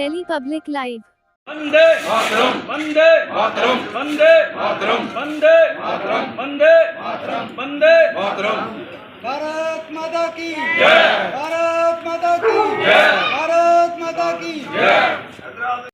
Delhi Public Live. वंदे मातरम वंदे मातरम वंदे मातरम वंदे मातरम वंदे मातरम वंदे मातरम भारत माता की जय भारत माता की जय भारत माता की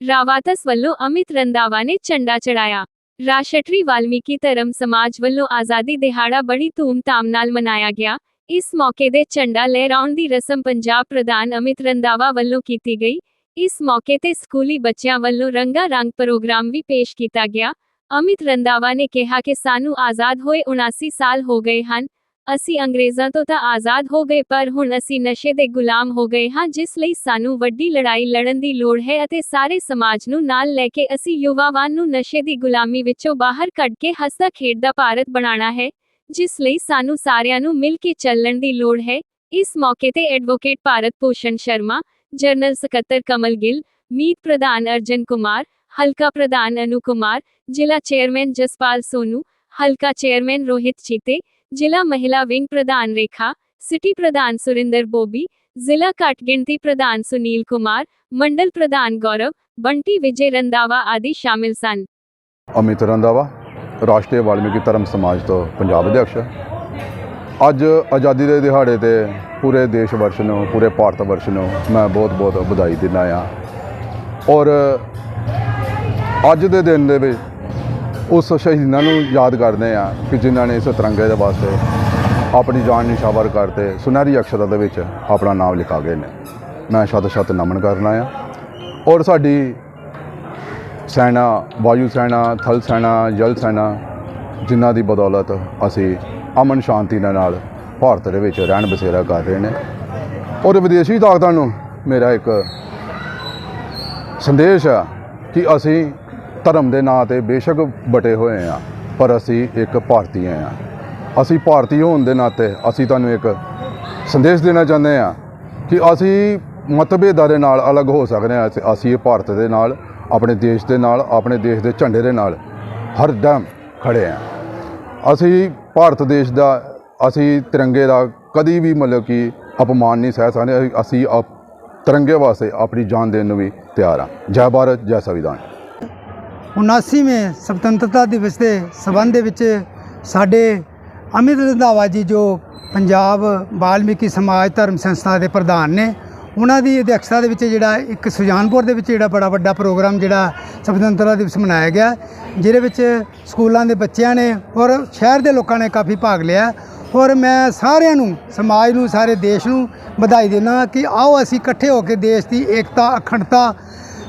ਰਾਵਾਤਸ ਵੱਲੋਂ ਅਮਿਤ ਰੰਦਾਵਾ ਨੇ ਝੰਡਾ ਚੜਾਇਆ ਰਾਸ਼ਟਰੀ ਵਾਲਮੀਕੀ ਧਰਮ ਸਮਾਜ ਵੱਲੋਂ ਆਜ਼ਾਦੀ ਦਿਹਾੜਾ ਬੜੀ ਧੂਮ-ਧਾਮ ਨਾਲ ਮਨਾਇਆ ਗਿਆ ਇਸ ਮੌਕੇ ਦੇ ਝੰਡਾ ਲਹਿਰਾਉਣ ਦੀ ਰਸਮ ਪੰਜਾਬ ਪ੍ਰਧਾਨ ਅਮਿਤ ਰੰਦਾਵਾ ਵੱਲੋਂ ਕੀਤੀ ਗਈ ਇਸ ਮੌਕੇ ਤੇ ਸਕੂਲੀ ਬੱਚਿਆਂ ਵੱਲੋਂ ਰੰਗਾ ਰੰਗ ਪ੍ਰੋਗਰਾਮ ਵੀ ਪੇਸ਼ ਕੀਤਾ ਗਿਆ। ਅਮਿਤ ਰੰਦਾਵਾ ਨੇ ਕਿਹਾ ਕਿ ਸਾਨੂੰ ਆਜ਼ਾਦ ਹੋਏ 79 ਸਾਲ ਹੋ ਗਏ ਹਨ। ਅਸੀਂ ਅੰਗਰੇਜ਼ਾਂ ਤੋਂ ਤਾਂ ਆਜ਼ਾਦ ਹੋ ਗਏ, ਪਰ ਹੁਣ ਅਸੀਂ ਨਸ਼ੇ ਦੇ ਗੁਲਾਮ ਹੋ ਗਏ ਹਾਂ, ਜਿਸ ਲਈ ਸਾਨੂੰ ਵੱਡੀ ਲੜਾਈ ਲੜਨ ਦੀ ਲੋੜ ਹੈ ਅਤੇ ਸਾਰੇ ਸਮਾਜ ਨੂੰ ਨਾਲ ਲੈ ਕੇ ਅਸੀਂ ਯੁਵਾਵਾਂ ਨੂੰ ਨਸ਼ੇ ਦੀ ਗੁਲਾਮੀ ਵਿੱਚੋਂ ਬਾਹਰ ਕੱਢ ਕੇ ਹੱਸਦਾ ਖੇਡਦਾ ਭਾਰਤ ਬਣਾਉਣਾ ਹੈ, ਜਿਸ ਲਈ ਸਾਨੂੰ ਸਾਰਿਆਂ ਨੂੰ ਮਿਲ ਕੇ ਚੱਲਣ ਦੀ ਲੋੜ ਹੈ। ਇਸ ਮੌਕੇ ਤੇ ਐਡਵੋਕੇਟ ਭਾਰਤ ਭੂਸ਼ਣ ਸ਼ਰਮਾ ਜਨਰਲ ਸਕੱਤਰ ਕਮਲ ਗਿੱਲ ਮੀਤ ਪ੍ਰਧਾਨ ਅਰਜਨ ਕੁਮਾਰ ਹਲਕਾ ਪ੍ਰਧਾਨ ਅਨੂ ਕੁਮਾਰ ਜ਼ਿਲ੍ਹਾ ਚੇਅਰਮੈਨ ਜਸਪਾਲ ਸੋਨੂ ਹਲਕਾ ਚੇਅਰਮੈਨ ਰੋਹਿਤ ਚੀਤੇ ਜ਼ਿਲ੍ਹਾ ਮਹਿਲਾ ਵਿੰਗ ਪ੍ਰਧਾਨ ਰੇਖਾ ਸਿਟੀ ਪ੍ਰਧਾਨ ਸੁਰਿੰਦਰ ਬੋਬੀ ਜ਼ਿਲ੍ਹਾ ਘੱਟ ਗਿਣਤੀ ਪ੍ਰਧਾਨ ਸੁਨੀਲ ਕੁਮਾਰ ਮੰਡਲ ਪ੍ਰਧਾਨ ਗੌਰਵ ਬੰਟੀ ਵਿਜੇ ਰੰਦਾਵਾ ਆਦਿ ਸ਼ਾਮਿਲ ਸਨ ਅਮਿਤ ਰੰਦਾਵਾ ਰਾਸ਼ਟਰੀ ਵਾਲਮੀਕੀ ਧਰਮ ਸਮਾਜ ਤੋਂ ਪੰਜਾਬ ਅਧਿਕਸ਼ ਅੱਜ ਆਜ਼ਾਦੀ ਦੇ ਦਿਹਾੜੇ ਤੇ ਪੂਰੇ ਦੇਸ਼ ਵਰਸ਼ ਨੂੰ, ਪੂਰੇ ਭਾਰਤ ਵਰਸ਼ ਨੂੰ ਮੈਂ ਬਹੁਤ-ਬਹੁਤ ਵਧਾਈ ਦਿੰਦਾ ਆ ਔਰ ਅੱਜ ਦੇ ਦਿਨ ਦੇ ਵਿੱਚ ਉਸ ਸ਼ਹੀਦਾਂ ਨੂੰ ਯਾਦ ਕਰਦੇ ਆ ਕਿ ਜਿਨ੍ਹਾਂ ਨੇ ਇਸ ਤਿਰੰਗੇ ਦੇ ਵਾਸਤੇ ਆਪਣੀ ਜਾਨ ਨਿਸ਼ਾਵਰ ਕਰਤੇ, ਸੁਨਹਿਰੀ ਅਕਸ਼ਰਾਂ ਦੇ ਵਿੱਚ ਆਪਣਾ ਨਾਮ ਲਿਖਾ ਗਏ ਨੇ। ਮੈਂ ਸ਼ਤ ਸ਼ਤ ਨਮਨ ਕਰਨਾ ਆ ਔਰ ਸਾਡੀ ਸੈਨਾ, ਵਾਯੂ ਸੈਨਾ, ਥਲ ਸੈਨਾ, ਜਲ ਸੈਨਾ, ਜਿਨ੍ਹਾਂ ਦੀ ਬਦੌਲਤ ਅਸੀਂ ਅਮਨ ਸ਼ਾਂਤੀ ਦੇ ਨਾਲ ਭਾਰਤ ਦੇ ਵਿੱਚ ਰਹਿਣ ਬਸੇਰਾ ਕਰ ਰਹੇ ਨੇ। ਔਰ ਵਿਦੇਸ਼ੀ ਤਾਕਤਾਂ ਨੂੰ ਮੇਰਾ ਇੱਕ ਸੰਦੇਸ਼ ਆ ਕਿ ਅਸੀਂ ਧਰਮ ਦੇ ਨਾਂ ਤੇ ਬੇਸ਼ੱਕ ਬਟੇ ਹੋਏ ਆ, ਪਰ ਅਸੀਂ ਇੱਕ ਭਾਰਤੀ ਆ। ਅਸੀਂ ਭਾਰਤੀ ਹੋਣ ਦੇ ਨਾਤੇ ਅਸੀਂ ਤੁਹਾਨੂੰ ਇੱਕ ਸੰਦੇਸ਼ ਦੇਣਾ ਚਾਹੁੰਦੇ ਆ ਕਿ ਅਸੀਂ ਮਤਭੇਦਾਂ ਦੇ ਨਾਲ ਅਲੱਗ ਹੋ ਸਕਦੇ ਹਾਂ ਅਸੀਂ- ਅਸੀਂ ਇਹ ਭਾਰਤ ਦੇ ਨਾਲ, ਆਪਣੇ ਦੇਸ਼ ਦੇ ਨਾਲ, ਆਪਣੇ ਦੇਸ਼ ਦੇ ਝੰਡੇ ਦੇ ਨਾਲ ਹਰ ਦਮ ਖੜੇ ਆ। ਅਸੀਂ ਭਾਰਤ ਦੇਸ਼ ਦਾ, ਅਸੀਂ ਤਿਰੰਗੇ ਦਾ ਕਦੀ ਵੀ ਮਤਲਬ ਕਿ ਅਪਮਾਨ ਨਹੀਂ ਸਹਿ ਸਕਦੇ। ਅਸੀਂ- ਆਪ- ਤਿਰੰਗੇ ਵਾਸਤੇ ਆਪਣੀ ਜਾਨ ਦੇਣ ਨੂੰ ਵੀ ਤਿਆਰ ਆ ਜੈ ਭਾਰਤ, ਜੈ ਸੰਵਿਧਾਨ। 79ਵੇਂ ਸੁਤੰਤਰਤਾ ਦਿਵਸ ਦੇ ਸਬੰਧ ਦੇ ਵਿੱਚ ਸਾਡੇ ਅਮਿਤ ਰੰਧਾਵਾ ਜੀ, ਜੋ ਪੰਜਾਬ ਵਾਲਮੀਕੀ ਸਮਾਜ ਧਰਮ ਸੰਸਥਾ ਦੇ ਪ੍ਰਧਾਨ ਨੇ ਉਹਨਾਂ ਦੀ ਅਧਿਕਸ਼ਤਾ ਦੇ ਵਿੱਚ ਜਿਹੜਾ ਇੱਕ ਸੁਜਾਨਪੁਰ ਦੇ ਵਿੱਚ ਜਿਹੜਾ ਬੜਾ ਵੱਡਾ ਪ੍ਰੋਗਰਾਮ ਜਿਹੜਾ ਸੁਤੰਤਰਤਾ ਦਿਵਸ ਮਨਾਇਆ ਗਿਆ, ਜਿਹਦੇ ਵਿੱਚ ਸਕੂਲਾਂ ਦੇ ਬੱਚਿਆਂ ਨੇ ਔਰ ਸ਼ਹਿਰ ਦੇ ਲੋਕਾਂ ਨੇ ਕਾਫੀ ਭਾਗ ਲਿਆ। ਔਰ ਮੈਂ ਸਾਰਿਆਂ ਨੂੰ, ਸਮਾਜ ਨੂੰ, ਸਾਰੇ ਦੇਸ਼ ਨੂੰ ਵਧਾਈ ਦਿੰਦਾ ਕਿ ਆਓ ਅਸੀਂ ਇਕੱਠੇ ਹੋ ਕੇ ਦੇਸ਼ ਦੀ ਏਕਤਾ, ਅਖੰਡਤਾ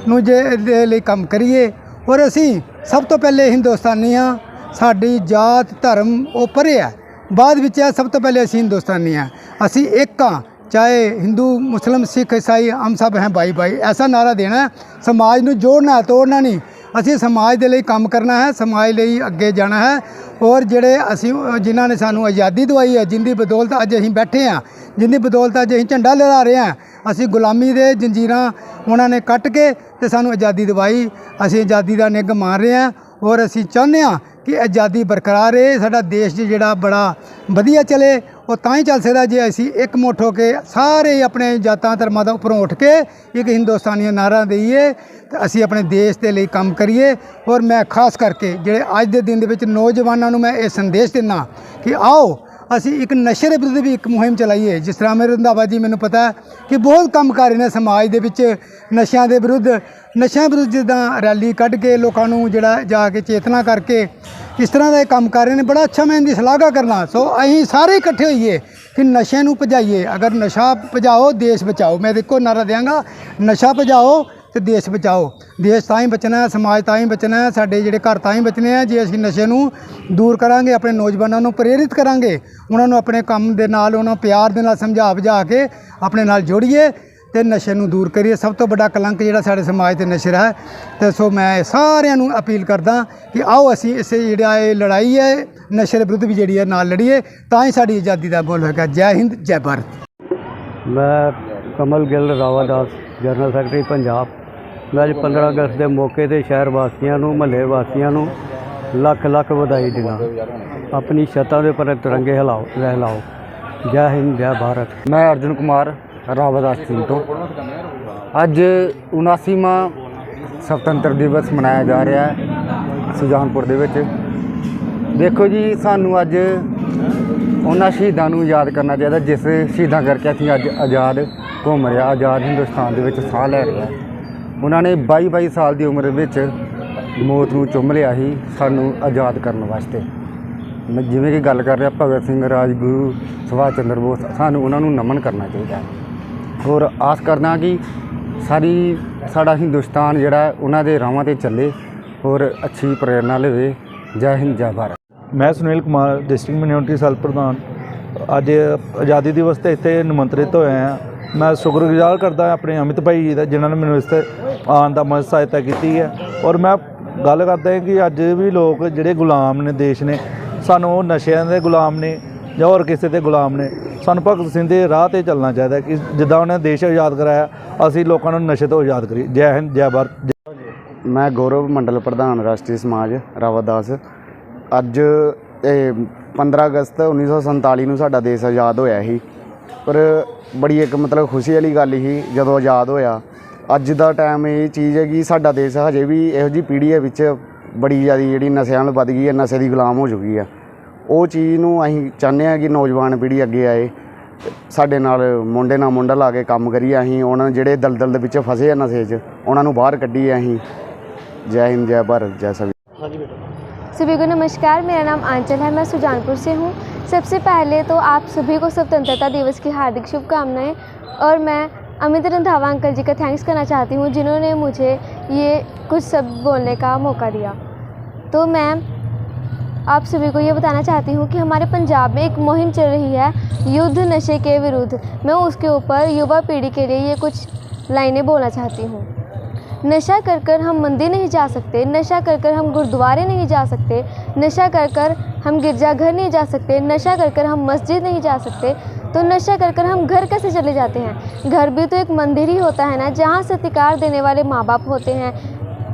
ਨੂੰ ਜੇ ਲਈ ਕੰਮ ਕਰੀਏ। ਔਰ ਅਸੀਂ ਸਭ ਤੋਂ ਪਹਿਲੇ ਹਿੰਦੁਸਤਾਨੀ ਹਾਂ, ਸਾਡੀ ਜਾਤ ਧਰਮ ਉਹ ਪਰੇ ਹੈ। ਬਾਅਦ ਵਿੱਚ ਹੈ ਸਭ ਤੋਂ ਪਹਿਲੇ ਅਸੀਂ ਹਿੰਦੁਸਤਾਨੀ ਹਾਂ। ਅਸੀਂ ਇੱਕ ਹਾਂ ਚਾਹੇ ਹਿੰਦੂ, ਮੁਸਲਮ, ਸਿੱਖ, ਈਸਾਈ ਹਮ ਸਭ ਹੈ ਭਾਈ ਭਾਈ ਐਸਾ ਨਾਰਾ ਦੇਣਾ ਸਮਾਜ ਨੂੰ ਜੋੜਨਾ ਤੋੜਨਾ ਨਹੀਂ। ਅਸੀਂ ਸਮਾਜ ਦੇ ਲਈ ਕੰਮ ਕਰਨਾ ਹੈ, ਸਮਾਜ ਲਈ ਅੱਗੇ ਜਾਣਾ ਹੈ। ਔਰ ਜਿਹੜੇ ਅਸੀਂ, ਜਿਨ੍ਹਾਂ ਨੇ ਸਾਨੂੰ ਆਜ਼ਾਦੀ ਦਵਾਈ ਹੈ, ਜਿੰਦੀ ਬਦੌਲਤ ਅੱਜ ਅਸੀਂ ਬੈਠੇ ਹਾਂ, ਜਿੰਦੀ ਬਦੌਲਤ ਅੱਜ ਅਸੀਂ ਝੰਡਾ ਲਹਿਰਾ ਰਹੇ ਹਾਂ, ਅਸੀਂ ਗੁਲਾਮੀ ਦੇ ਜੰਜੀਰਾਂ ਉਹਨਾਂ ਨੇ ਕੱਟ ਕੇ ਤੇ ਸਾਨੂੰ ਆਜ਼ਾਦੀ ਦਵਾਈ। ਅਸੀਂ ਆਜ਼ਾਦੀ ਦਾ ਨਿੱਘ ਮਾਰ ਰਹੇ ਹਾਂ ਔਰ ਅਸੀਂ ਚਾਹੁੰਦੇ ਹਾਂ ਕਿ ਆਜ਼ਾਦੀ ਬਰਕਰਾਰ ਰਹੇ। ਸਾਡਾ ਦੇਸ਼ ਜਿਹੜਾ ਬੜਾ ਵਧੀਆ ਚੱਲੇ ਉਹ ਤਾਂ ਹੀ ਚੱਲ ਸਕਦਾ ਜੇ ਅਸੀਂ ਇੱਕ ਮੁੱਠ ਹੋ ਕੇ ਸਾਰੇ ਆਪਣੇ ਜਾਤਾਂ ਧਰਮਾਂ ਦਾ ਉੱਪਰੋਂ ਉੱਠ ਕੇ ਇੱਕ ਹਿੰਦੁਸਤਾਨੀ ਨਾਰਾ ਦਈਏ ਤੇ ਅਸੀਂ ਆਪਣੇ ਦੇਸ਼ ਦੇ ਲਈ ਕੰਮ ਕਰੀਏ। ਔਰ ਮੈਂ ਖਾਸ ਕਰਕੇ ਜਿਹੜੇ ਅੱਜ ਦੇ ਦਿਨ ਦੇ ਵਿੱਚ ਨੌਜਵਾਨਾਂ ਨੂੰ ਮੈਂ ਇਹ ਸੰਦੇਸ਼ ਦਿੰਦਾ ਕਿ ਆਓ ਅਸੀਂ ਇੱਕ ਨਸ਼ੇ ਦੇ ਵਿਰੁੱਧ ਵੀ ਇੱਕ ਮੁਹਿੰਮ ਚਲਾਈਏ, ਜਿਸ ਤਰ੍ਹਾਂ ਮੇਰੇ ਰੰਧਾਵਾ ਜੀ ਮੈਨੂੰ ਪਤਾ ਕਿ ਬਹੁਤ ਕੰਮ ਕਰ ਰਹੇ ਨੇ ਸਮਾਜ ਦੇ ਵਿੱਚ ਨਸ਼ਿਆਂ ਦੇ ਵਿਰੁੱਧ, ਨਸ਼ਿਆਂ ਵਿਰੁੱਧ ਜਿੱਦਾਂ ਰੈਲੀ ਕੱਢ ਕੇ ਲੋਕਾਂ ਨੂੰ ਜਿਹੜਾ ਜਾ ਕੇ ਚੇਤਨਾ ਕਰਕੇ ਇਸ ਤਰ੍ਹਾਂ ਦਾ ਇਹ ਕੰਮ ਕਰ ਰਹੇ ਨੇ, ਬੜਾ ਅੱਛਾ ਮੈਂ ਇਹਦੀ ਸ਼ਲਾਘਾ ਕਰਨਾ। ਸੋ ਅਸੀਂ ਸਾਰੇ ਇਕੱਠੇ ਹੋਈਏ ਕਿ ਨਸ਼ੇ ਨੂੰ ਭਜਾਈਏ। ਅਗਰ ਨਸ਼ਾ ਭਜਾਓ, ਦੇਸ਼ ਬਚਾਓ। ਮੈਂ ਦੇਖੋ ਨਾਰਾ ਦਿਆਂਗਾ, ਨਸ਼ਾ ਭਜਾਓ ਤੇ ਦੇਸ਼ ਬਚਾਓ। ਦੇਸ਼ ਤਾਂ ਹੀ ਬਚਣਾ ਸਮਾਜ ਤਾਂ ਹੀ ਬਚਣਾ ਸਾਡੇ ਜਿਹੜੇ ਘਰ ਤਾਂ ਹੀ ਬਚਣੇ ਆ, ਜੇ ਅਸੀਂ ਨਸ਼ੇ ਨੂੰ ਦੂਰ ਕਰਾਂਗੇ, ਆਪਣੇ ਨੌਜਵਾਨਾਂ ਨੂੰ ਪ੍ਰੇਰਿਤ ਕਰਾਂਗੇ, ਉਹਨਾਂ ਨੂੰ ਆਪਣੇ ਕੰਮ ਦੇ ਨਾਲ, ਉਹਨਾਂ ਪਿਆਰ ਦੇ ਨਾਲ ਸਮਝਾ ਬੁਝਾ ਕੇ ਆਪਣੇ ਨਾਲ ਜੋੜੀਏ ਤੇ ਨਸ਼ੇ ਨੂੰ ਦੂਰ ਕਰੀਏ। ਸਭ ਤੋਂ ਵੱਡਾ ਕਲੰਕ ਜਿਹੜਾ ਸਾਡੇ ਸਮਾਜ ਤੇ ਨਸ਼ੇ ਹੈ। ਤੇ ਸੋ ਮੈਂ ਸਾਰਿਆਂ ਨੂੰ ਅਪੀਲ ਕਰਦਾ ਕਿ ਆਓ ਅਸੀਂ ਇਸੇ ਜਿਹੜਾ ਇਹ ਲੜਾਈ ਹੈ, ਨਸ਼ੇ ਦੇ ਵਿਰੁੱਧ ਵੀ ਜਿਹੜੀ ਹੈ ਨਾਲ ਲੜੀਏ, ਤਾਂ ਹੀ ਸਾਡੀ ਆਜ਼ਾਦੀ ਦਾ ਬੋਲ ਹੋਏਗਾ ਜੈ ਹਿੰਦ, ਜੈ ਭਾਰਤ। ਮੈਂ ਕਮਲ ਗਿੱਲ ਰਾਵਾਦਾਸ, ਜਨਰਲ ਸੈਕਟਰੀ, ਪੰਜਾਬ। ਮੈਂ ਅੱਜ 15 ਅਗਸਤ ਦੇ ਮੌਕੇ ਤੇ ਸ਼ਹਿਰ ਵਾਸੀਆਂ ਨੂੰ, ਮਹੱਲੇ ਵਾਸੀਆਂ ਨੂੰ ਲੱਖ ਲੱਖ ਵਧਾਈ ਦਿੰਦਾ ਆਪਣੀ ਛੱਤਾਂ ਦੇ ਉੱਪਰ ਤਿਰੰਗੇ ਹਿਲਾਓ, ਲਹਿਲਾਓ। ਜੈ ਹਿੰਦ, ਜੈ ਭਾਰਤ। ਮੈਂ ਅਰਜੁਨ ਕੁਮਾਰ ਰਾਵਦਾਸ ਸਿੰਘ ਤੋਂ। ਅੱਜ 79ਵਾਂ ਸੁਤੰਤਰ ਦਿਵਸ ਮਨਾਇਆ ਜਾ ਰਿਹਾ ਹੈ ਸੁਜਾਨਪੁਰ ਦੇ ਵਿੱਚ। ਦੇਖੋ ਜੀ, ਸਾਨੂੰ ਅੱਜ ਉਹਨਾਂ ਸ਼ਹੀਦਾਂ ਨੂੰ ਯਾਦ ਕਰਨਾ ਚਾਹੀਦਾ, ਜਿਸ ਸ਼ਹੀਦਾਂ ਕਰਕੇ ਅਸੀਂ ਅੱਜ ਆਜ਼ਾਦ ਘੁੰਮ ਰਿਹਾ ਆਜ਼ਾਦ ਹਿੰਦੁਸਤਾਨ ਦੇ ਵਿੱਚ ਸਾਹ ਲੈ ਰਿਹਾ ਉਹਨਾਂ ਨੇ 22 22 ਸਾਲ ਦੀ ਉਮਰ ਵਿੱਚ ਮੌਤ ਨੂੰ ਚੁੰਮ ਲਿਆ ਸੀ ਸਾਨੂੰ ਆਜ਼ਾਦ ਕਰਨ ਵਾਸਤੇ। ਮੈਂ ਜਿਵੇਂ ਕਿ ਗੱਲ ਕਰ ਰਿਹਾ, ਭਗਤ ਸਿੰਘ, ਰਾਜਗੁਰੂ, ਸੁਭਾਸ਼ ਚੰਦਰ ਬੋਸ, ਸਾਨੂੰ ਉਹਨਾਂ ਨੂੰ ਨਮਨ ਕਰਨਾ ਚਾਹੀਦਾ ਹੈ। ਔਰ ਆਸ ਕਰਦਾ ਕਿ ਸਾਰੀ, ਸਾਡਾ ਹਿੰਦੁਸਤਾਨ ਜਿਹੜਾ ਉਹਨਾਂ ਦੇ ਰਾਹਾਂ ਤੇ ਚੱਲੇ ਔਰ ਅੱਛੀ ਪ੍ਰੇਰਨਾ ਲਵੇ। ਜੈ ਹਿੰਦ, ਜੈ ਭਾਰਤ। ਮੈਂ ਸੁਨੀਲ ਕੁਮਾਰ, ਡਿਸਟ੍ਰਿਕਟ ਮਿਊਨਿਟੀ ਸੈਲ ਪ੍ਰਧਾਨ। ਅੱਜ ਆਜ਼ਾਦੀ ਦਿਵਸ ਤੇ ਇੱਥੇ ਨਿਮੰਤਰਿਤ ਹੋਏ ਹਾਂ। ਮੈਂ ਸ਼ੁਕਰਗੁਜ਼ਾਰ ਕਰਦਾ ਆਪਣੇ ਅਮਿਤ ਭਾਈ ਜੀ ਦਾ, ਜਿਨ੍ਹਾਂ ਨੇ ਮੈਨੂੰ ਇਸ ਤੇ ਆਉਣ ਦਾ ਮਦਦ ਸਹਾਇਤਾ ਕੀਤੀ ਹੈ। ਔਰ ਮੈਂ ਗੱਲ ਕਰਦਾ ਹਾਂ ਕਿ ਅੱਜ ਵੀ ਲੋਕ ਜਿਹੜੇ ਗੁਲਾਮ ਨੇ, ਦੇਸ਼ ਨੇ, ਸਾਨੂੰ ਉਹ ਨਸ਼ਿਆਂ ਦੇ ਗੁਲਾਮ ਨੇ ਜਾਂ ਹੋਰ ਕਿਸੇ ਦੇ ਗੁਲਾਮ ਨੇ, ਸਾਨੂੰ ਭਗਤ ਸਿੰਘ ਦੇ ਰਾਹ ਤੇ ਚੱਲਣਾ ਚਾਹੀਦਾ ਕਿ ਜਿੱਦਾਂ ਉਹਨੇ ਦੇਸ਼ ਆਜ਼ਾਦ ਕਰਾਇਆ, ਅਸੀਂ ਲੋਕਾਂ ਨੂੰ ਨਸ਼ੇ ਤੋਂ ਆਜ਼ਾਦ ਕਰੀਏ। ਜੈ ਹਿੰਦ, ਜੈ ਭਾਰਤ, ਜੈ ਮੈਂ ਗੌਰਵ ਮੰਡਲ ਪ੍ਰਧਾਨ, ਰਾਸ਼ਟਰੀ ਸਮਾਜ ਰਾਵਦਾਸ ਅੱਜ ਇਹ 15 ਅਗਸਤ 1947 ਨੂੰ ਸਾਡਾ ਦੇਸ਼ ਆਜ਼ਾਦ ਹੋਇਆ ਸੀ। ਪਰ ਬੜੀ ਇੱਕ ਮਤਲਬ ਖੁਸ਼ੀ ਵਾਲੀ ਗੱਲ ਸੀ ਜਦੋਂ ਆਜ਼ਾਦ ਹੋਇਆ ਅੱਜ ਦਾ ਟਾਈਮ ਇਹ ਚੀਜ਼ ਹੈ ਕਿ ਸਾਡਾ ਦੇਸ਼ ਹਜੇ ਵੀ ਇਹੋ ਜੀ ਪੀੜ੍ਹੀ ਹੈ ਵਿੱਚ ਬੜੀ ਜ਼ਿਆਦਾ ਜਿਹੜੀ ਨਸ਼ਿਆਂ ਨਾਲ ਵੱਧ ਗਈ ਹੈ ਨਸ਼ੇ ਦੀ ਗੁਲਾਮ ਹੋ ਚੁੱਕੀ ਹੈ ਉਹ ਚੀਜ਼ ਨੂੰ ਅਸੀਂ ਚਾਹੁੰਦੇ ਹਾਂ ਕਿ ਨੌਜਵਾਨ ਪੀੜ੍ਹੀ ਅੱਗੇ ਆਏ ਸਾਡੇ ਨਾਲ ਮੁੰਡੇ ਨਾਲ ਮੁੰਡਾ ਲਾ ਕੇ ਕੰਮ ਕਰੀਏ ਅਸੀਂ ਉਹਨਾਂ ਜਿਹੜੇ ਦਲਦਲ ਦੇ ਵਿੱਚ ਫਸੇ ਆ ਨਸ਼ੇ 'ਚ ਉਹਨਾਂ ਨੂੰ ਬਾਹਰ ਕੱਢੀਏ ਅਸੀਂ ਜੈ ਹਿੰਦ ਜੈ ਭਾਰਤ ਜੈ ਸਭੀ सभी को नमस्कार मेरा नाम आंचल है मैं सुजानपुर से हूँ सबसे पहले तो आप सभी को स्वतंत्रता दिवस की हार्दिक शुभकामनाएँ और मैं अमित रंधावा अंकल जी का थैंक्स करना चाहती हूँ, जिन्होंने मुझे ये कुछ सब बोलने का मौका दिया। तो मैं आप सभी को ये बताना चाहती हूँ कि हमारे पंजाब में एक मुहिम चल रही है युद्ध नशे के विरुद्ध। मैं उसके ऊपर युवा पीढ़ी के लिए ये कुछ लाइनें बोलना चाहती हूँ। नशा कर कर हम मंदिर नहीं जा सकते, नशा कर कर हम गुरुद्वारे नहीं जा सकते, नशा कर कर हम गिरजाघर नहीं जा सकते, नशा कर कर हम मस्जिद नहीं जा सकते तो नशा कर कर हम घर कैसे चले जाते हैं? घर भी तो एक मंदिर ही होता है ना, जहाँ सत्कार देने वाले माँ बाप होते हैं,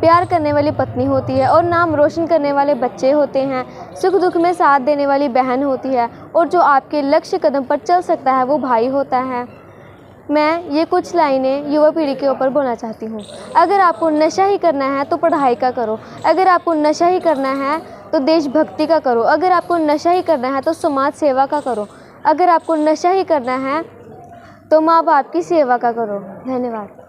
प्यार करने वाली पत्नी होती है, और नाम रोशन करने वाले बच्चे होते हैं, सुख दुख में साथ देने वाली बहन होती है, और जो आपके लक्ष्य कदम पर चल सकता है, वो भाई होता है। मैं ये कुछ लाइनें युवा पीढ़ी के ऊपर बोलना चाहती हूँ। अगर आपको नशा ही करना है तो पढ़ाई का करो। अगर आपको नशा ही करना है तो देशभक्ति का करो अगर आपको नशा ही करना है तो समाज सेवा का करो अगर आपको नशा ही करना है तो माँ बाप की सेवा का करो धन्यवाद